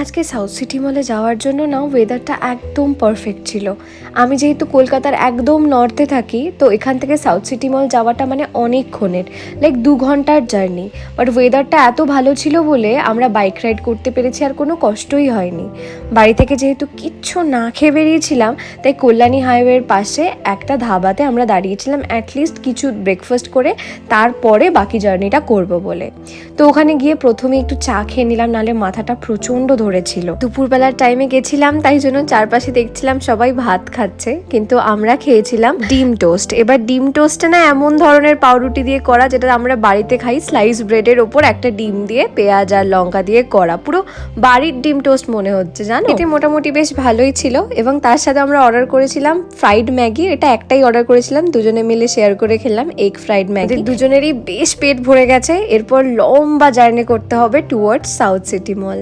আজকে south city মলে যাওয়ার জন্য না ওয়েদারটা একদম পারফেক্ট ছিল। আমি যেহেতু কলকাতার একদম নর্থে থাকি, তো এখান থেকে সাউথ সিটি মল যাওয়াটা মানে অনেকক্ষণের লাইক দু ঘণ্টার জার্নি বাট ওয়েদারটা এত ভালো ছিল বলে আমরা বাইক রাইড করতে পেরেছি আর কোনো কষ্টই হয়নি। বাড়ি থেকে যেহেতু কিচ্ছু না খেয়ে বেরিয়েছিলাম, তাই কল্যাণী হাইওয়ের পাশে একটা ধাবাতে আমরা দাঁড়িয়েছিলাম অ্যাটলিস্ট কিছু ব্রেকফাস্ট করে, তারপরে বাকি জার্নিটা করব বলে। তো ওখানে গিয়ে প্রথমে একটু চা খেয়ে নিলাম নালে মাথাটা প্রচণ্ড ধরেছিল। দুপুরবেলার টাইমে গেছিলাম, তাই জন্য চারপাশে দেখছিলাম সবাই ভাত খাচ্ছে, কিন্তু আমরা খেয়েছিলাম ডিম টোস্ট। এবার ডিম টোস্টে না এমন ধরনের পাউরুটি দিয়ে করা, যেটা আমরা বাড়িতে খাই স্লাইস ব্রেডের ওপর একটা ডিম দিয়ে, পেঁয়াজ আর লঙ্কা দিয়ে করা। পুরো বাড়ির ডিম টোস্ট মনে হচ্ছে, জানো? এতে মোটামুটি বেশ ভালোই ছিল, এবং তার সাথে আমরা অর্ডার করেছিলাম ফ্রাইড ম্যাগি। এটা একটাই অর্ডার করেছিলাম, দুজনে মিলে শেয়ার করে খেলাম এগ ফ্রাইড ম্যাগি। দুজনেরই বেশ পেট ভরে গেছে। এরপর লম্বা জার্নি করতে হবে টুয়ার্ডস সাউথ সিটি মল